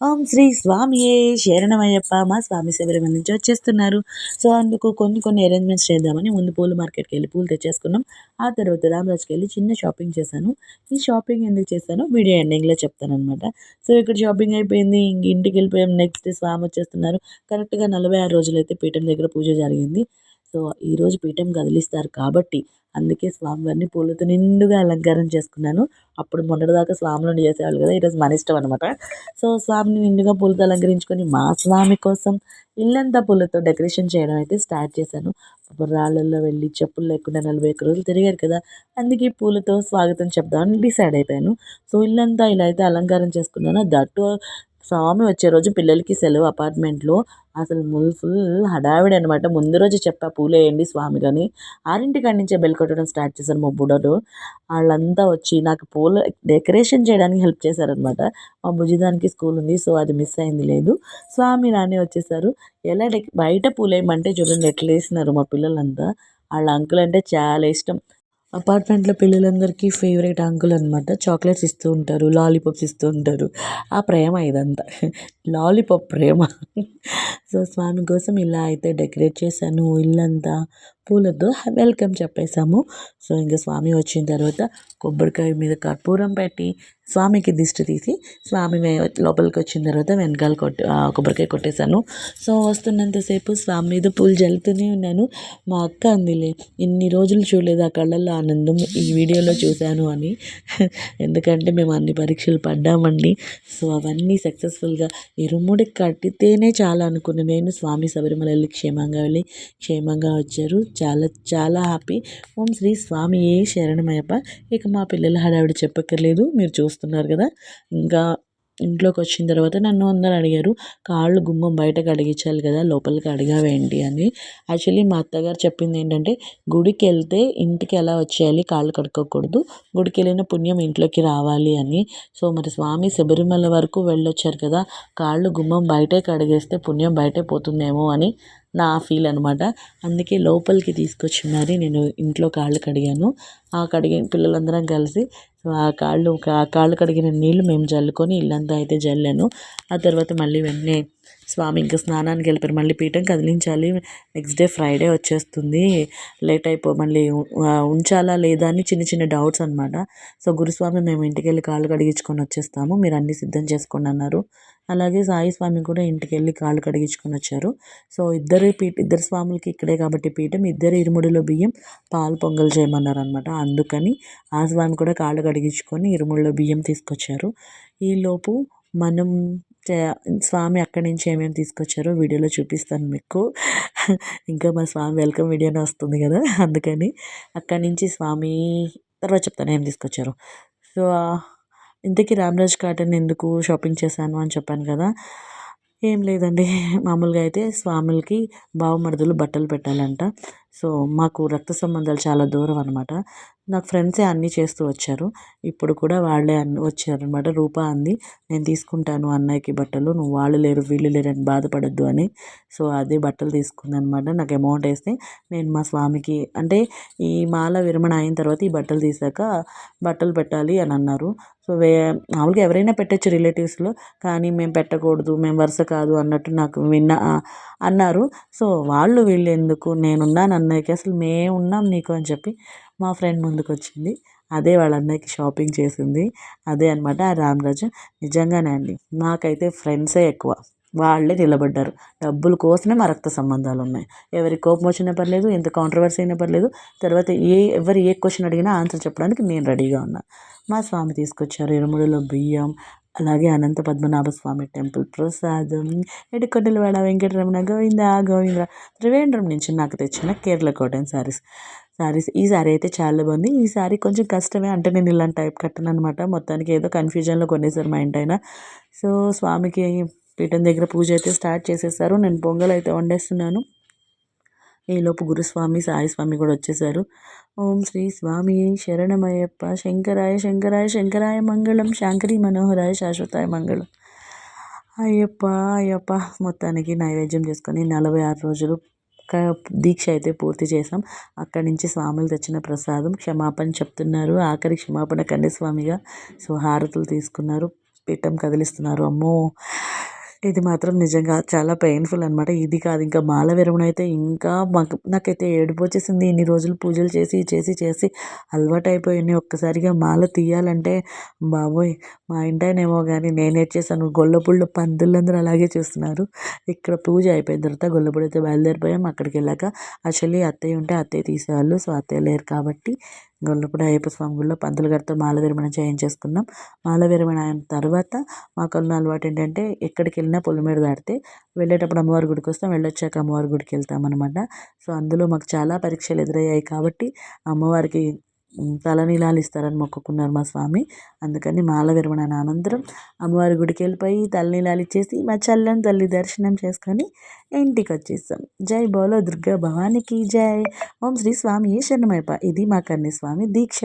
ఓం శ్రీ స్వామియే శరణమయ్యప్ప. మా స్వామి శబరిమల నుంచి వచ్చేస్తున్నారు. సో అందుకు కొన్ని కొన్ని అరేంజ్మెంట్స్ చేద్దామని ముందు పూల మార్కెట్కి వెళ్ళి పూలు తెచ్చేసుకున్నాం. ఆ తర్వాత రామరాజ్కి వెళ్ళి చిన్న షాపింగ్ చేశాను. ఈ షాపింగ్ ఎందుకు చేశానో వీడియో ఎండింగ్లో చెప్తాను అనమాట సో ఇక్కడ షాపింగ్ అయిపోయింది. ఇంక ఇంటికి వెళ్ళిపోయాం. నెక్స్ట్ స్వామి వచ్చేస్తున్నారు. కరెక్ట్గా నలభై ఆరు రోజులైతే పీఠం దగ్గర పూజ జరిగింది. సో ఈరోజు పీఠం కదిలిస్తారు కాబట్టి అందుకే స్వామివారిని పూలతో నిండుగా అలంకారం చేసుకున్నాను. అప్పుడు మొన్నటిదాకా స్వాములను చేసేవాళ్ళు కదా ఈరోజు మన ఇష్టం అనమాట సో స్వామిని నిండుగా పూలతో అలంకరించుకొని మా స్వామి కోసం ఇల్లంతా పూలతో డెకరేషన్ చేయడం అయితే స్టార్ట్ చేశాను. రాళ్ళల్లో వెళ్ళి చెప్పులు లేకుండా నలభై ఒక్క రోజులు తిరిగారు కదా అందుకే పూలతో స్వాగతం చెప్దామని డిసైడ్ అయిపోయాను. సో ఇల్లంతా ఇలా అయితే అలంకారం చేసుకున్నాను. దట్టు స్వామి వచ్చే రోజు పిల్లలకి సెలవు అపార్ట్మెంట్లో. అసలు ముల్ ఫుల్ హడావిడి అనమాట ముందు రోజు చెప్పా పూలేయండి స్వామి కానీ ఆరింటికాడి నుంచే బెల్ కొట్టడం స్టార్ట్ చేశారు మా బుడలు వాళ్ళంతా వచ్చి నాకు పూల డెకరేషన్ చేయడానికి హెల్ప్ చేశారనమాట మా భుజిదానికి స్కూల్ ఉంది సో అది మిస్ అయింది లేదు. స్వామి రాని వచ్చేసారు. ఎలా డెక్ బయట పూలేయమంటే చూడండి ఎట్లా వేసినారు మా పిల్లలంతా. వాళ్ళ అంకుల్ అంటే చాలా ఇష్టం. అపార్ట్మెంట్లో పిల్లలందరికీ ఫేవరెట్ అంకుల్ అనమాట చాక్లెట్స్ ఇస్తూ ఉంటారు లాలీపాప్స్ ఇస్తూ ఉంటారు. ఆ ప్రేమ ఇదంతా. లాలీపాప్ ప్రేమ. సో స్వామి కోసం ఇలా అయితే డెకరేట్ చేశాను ఇల్లంతా. పూలతో వెల్కమ్ చెప్పేశాము. సో ఇంకా స్వామి వచ్చిన తర్వాత కొబ్బరికాయ మీద కర్పూరం పెట్టి స్వామికి దిష్టి తీసి స్వామి లోపలికి వచ్చిన తర్వాత వెనకాల కొట్టి కొబ్బరికాయ కొట్టేశాను. సో వస్తున్నంతసేపు స్వామి మీద పూలు జల్లుతూనే ఉన్నాను. మా అక్క అందిలే ఇన్ని రోజులు చూడలేదు ఆ కళ్ళల్లో ఆనందం ఈ వీడియోలో చూశాను అని. ఎందుకంటే మేము అన్ని పరీక్షలు పడ్డామండి. సో అవన్నీ సక్సెస్ఫుల్గా ఇరుముడి కట్టితేనే చాలా అనుకున్నాను నేను స్వామి శబరిమల వెళ్ళి క్షేమంగా వెళ్ళి క్షేమంగా వచ్చారు. చాలా చాలా హ్యాపీ ఓం శ్రీ స్వామి ఏ శరణమయ్యప్ప. ఇక మా పిల్లల హడావిడి చెప్పక్కర్లేదు మీరు చూస్తున్నారు కదా. ఇంకా ఇంట్లోకి వచ్చిన తర్వాత నన్ను అందరు అడిగారు కాళ్ళు గుమ్మం బయటకు అడిగించాలి కదా లోపలికి అడిగావేంటి అని. యాక్చువల్లీ మా అత్తగారు చెప్పింది ఏంటంటే గుడికి వెళ్తే ఇంటికి ఎలా వచ్చేయాలి కాళ్ళు కడుక్కోకూడదు. గుడికి వెళ్ళిన పుణ్యం ఇంట్లోకి రావాలి అని. సో మరి స్వామి శబరిమల వరకు వెళ్ళొచ్చారు కదా కాళ్ళు గుమ్మం బయటే కడిగేస్తే పుణ్యం బయటే పోతుందేమో అని. నా ఫీల్ అనమాట అందుకే లోపలికి తీసుకొచ్చి మరి నేను ఇంట్లో కాళ్ళు కడిగాను. ఆ కడిగి పిల్లలందరం కలిసి ఆ కాళ్ళు ఆ కాళ్ళు కడిగిన నీళ్ళు మేము జల్లుకొని ఇల్లంతా అయితే జల్లాను. ఆ తర్వాత మళ్ళీ వెంటనే స్వామి ఇంకా స్నానానికి వెళ్ళిపోయారు. మళ్ళీ పీఠం కదిలించాలి. నెక్స్ట్ డే ఫ్రైడే వచ్చేస్తుంది. లేట్ అయిపో మళ్ళీ ఉంచాలా లేదా అని చిన్న చిన్న డౌట్స్ అనమాట సో గురుస్వామి మేము ఇంటికి వెళ్ళి కాళ్ళు కడిగించుకొని వచ్చేస్తాము. మీరు అన్నీ సిద్ధం చేసుకోండి అన్నారు. అలాగే సాయి స్వామి కూడా ఇంటికి వెళ్ళి కాళ్ళు కడిగించుకొని వచ్చారు. సో ఇద్దరు పీఠ ఇద్దరు స్వాములకి ఇక్కడే కాబట్టి పీఠం ఇద్దరు ఇరుముడిలో బియ్యం పాలు పొంగల్ చేయమన్నారు అనమాట అందుకని ఆ స్వామి కూడా కాళ్ళు కడిగించుకొని ఇరుముడిలో బియ్యం తీసుకొచ్చారు. ఈలోపు మనం స్వామి అక్కడి నుంచి ఏమేమి తీసుకొచ్చారో వీడియోలో చూపిస్తాను మీకు. ఇంకా మా స్వామి వెల్కమ్ వీడియోనే వస్తుంది కదా అందుకని అక్కడి నుంచి స్వామి తర్వాత చెప్తాను ఏం తీసుకొచ్చారు. సో ఇంతకీ రామ్రాజ్ కాటన్ ఎందుకు షాపింగ్ చేశాను అని చెప్పాను కదా ఏం లేదండి. మామూలుగా అయితే స్వాములకి బావమరుదులు బట్టలు పెట్టాలంట. సో మాకు రక్త సంబంధాలు చాలా దూరం అనమాట నాకు ఫ్రెండ్సే అన్నీ చేస్తూ వచ్చారు. ఇప్పుడు కూడా వాళ్ళే అన్ని వచ్చారనమాట రూపా అంది నేను తీసుకుంటాను అన్నయ్యకి బట్టలు. నువ్వు వాళ్ళు లేరు వీళ్ళు లేరు అని బాధపడద్దు అని. సో అదే బట్టలు తీసుకుందనమాట నాకు అమౌంట్ వేస్తే నేను మా స్వామికి అంటే ఈ మాల విరమణ అయిన తర్వాత ఈ బట్టలు తీసాక బట్టలు పెట్టాలి అని అన్నారు. సో వే మామూలుగా ఎవరైనా పెట్టచ్చు రిలేటివ్స్లో కానీ మేము పెట్టకూడదు మేము వరుస కాదు అన్నట్టు నాకు విన్న అన్నారు. సో వాళ్ళు వీళ్ళు ఎందుకు? నేనున్నాను అన్నయ్యకి అసలు మేము ఉన్నాం నీకు అని చెప్పి మా ఫ్రెండ్ ముందుకు వచ్చింది అదే వాళ్ళ అన్నయ్యకి షాపింగ్ చేసింది. అదే అనమాట ఆ రామరాజు. నిజంగానే అండి నాకైతే ఫ్రెండ్సే ఎక్కువ. వాళ్ళే నిలబడ్డారు. డబ్బుల కోసమే మా రక్త సంబంధాలు ఉన్నాయి. ఎవరి కోపం వచ్చినా పర్లేదు ఎంత కాంట్రవర్సీ అయినా పర్లేదు తర్వాత ఏ ఎవరు ఏ క్వశ్చన్ అడిగినా ఆన్సర్ చెప్పడానికి నేను రెడీగా ఉన్నా. మా స్వామి తీసుకొచ్చారు ఇరుముడిలో బియ్యం అలాగే అనంత పద్మనాభ స్వామి టెంపుల్ ప్రసాదం ఎడికొండలవాడ వెంకటరమణ గోవింద గోవింద త్రివేంద్రం నుంచి నాకు తెచ్చిన కేరళ కాటన్ శారీస్ శారీస్ ఈ శారీ అయితే చాలా బాగుంది. ఈ శారీ కొంచెం కష్టమే అంటే నేను ఇలాంటి టైప్ కట్టను అనమాట మొత్తానికి ఏదో కన్ఫ్యూజన్లో కొనేసారు మా ఇంటైనా సో స్వామికి పీఠం దగ్గర పూజ అయితే స్టార్ట్ చేసేసారు. నేను పొంగల్ అయితే వండేస్తున్నాను. ఈలోపు గురుస్వామి సాయి స్వామి కూడా వచ్చేసారు. ఓం శ్రీ స్వామి శరణమయ్యప్ప శంకరాయ శంకరాయ శంకరాయ మంగళం శాంకరీ మనోహరాయ శాశ్వతాయ మంగళం. అయ్యప్ప అయ్యప్ప మొత్తానికి నైవేద్యం చేసుకొని నలభై ఆరు రోజులు దీక్ష అయితే పూర్తి చేసాం అక్కడి నుంచి స్వాములు తెచ్చిన ప్రసాదం క్షమాపణ చెప్తున్నారు. ఆఖరి క్షమాపణ కన్యస్వామిగా సో హారతులు తీసుకున్నారు. పీఠం కదిలిస్తున్నారు. అమ్మో! ఇది మాత్రం నిజంగా చాలా పెయిన్ఫుల్ అనమాట ఇది కాదు ఇంకా మాల విరమణ అయితే ఇంకా మాకు నాకైతే ఏడుపు వచ్చేసింది. ఇన్ని రోజులు పూజలు చేసి చేసి చేసి అలవాటు అయిపోయింది ఒక్కసారిగా మాల తీయాలంటే బాబోయ్ మా ఇంటాయనేమో కానీ నేను ఏడ్చేసాను గొల్లపుళ్ళు పందులందరూ అలాగే చూస్తున్నారు. ఇక్కడ పూజ అయిపోయిన తర్వాత గొల్లపుడు అయితే బయలుదేరిపోయాం. అక్కడికి వెళ్ళాక యాక్చువల్లీ అత్తయ్య ఉంటే అత్తయ్య తీసేవాళ్ళు. సో అత్తయ్య లేరు కాబట్టి గొల్లపూడి అయ్యప్ప స్వామి గుడిలో పంతులు గారితో మాల విరమణ చేయించేసుకున్నాం మాల విరమణ అయిన తర్వాత మాకున్న అలవాటు ఏంటంటే ఎక్కడికి వెళ్ళినా పొలిమేర దాటితే వెళ్ళేటప్పుడు అమ్మవారి గుడికి వస్తాం. వెళ్ళొచ్చాక అమ్మవారి గుడికి వెళ్తాం అనమాట సో అందులో మాకు చాలా పరీక్షలు ఎదురయ్యాయి కాబట్టి అమ్మవారికి తలనీలాలు ఇస్తారని మొక్కుకున్నారు మా స్వామి. అందుకని మాల విరమణ అనంతరం అమ్మవారి గుడికి వెళ్ళిపోయి తలనీలాలు ఇచ్చేసి మా చల్లని తల్లి దర్శనం చేసుకొని ఇంటికి వచ్చేస్తాం జై బోలో దుర్గా భవానికి జై. ఓం శ్రీ స్వామి శరణమైప ఇది మా కన్య స్వామి దీక్ష.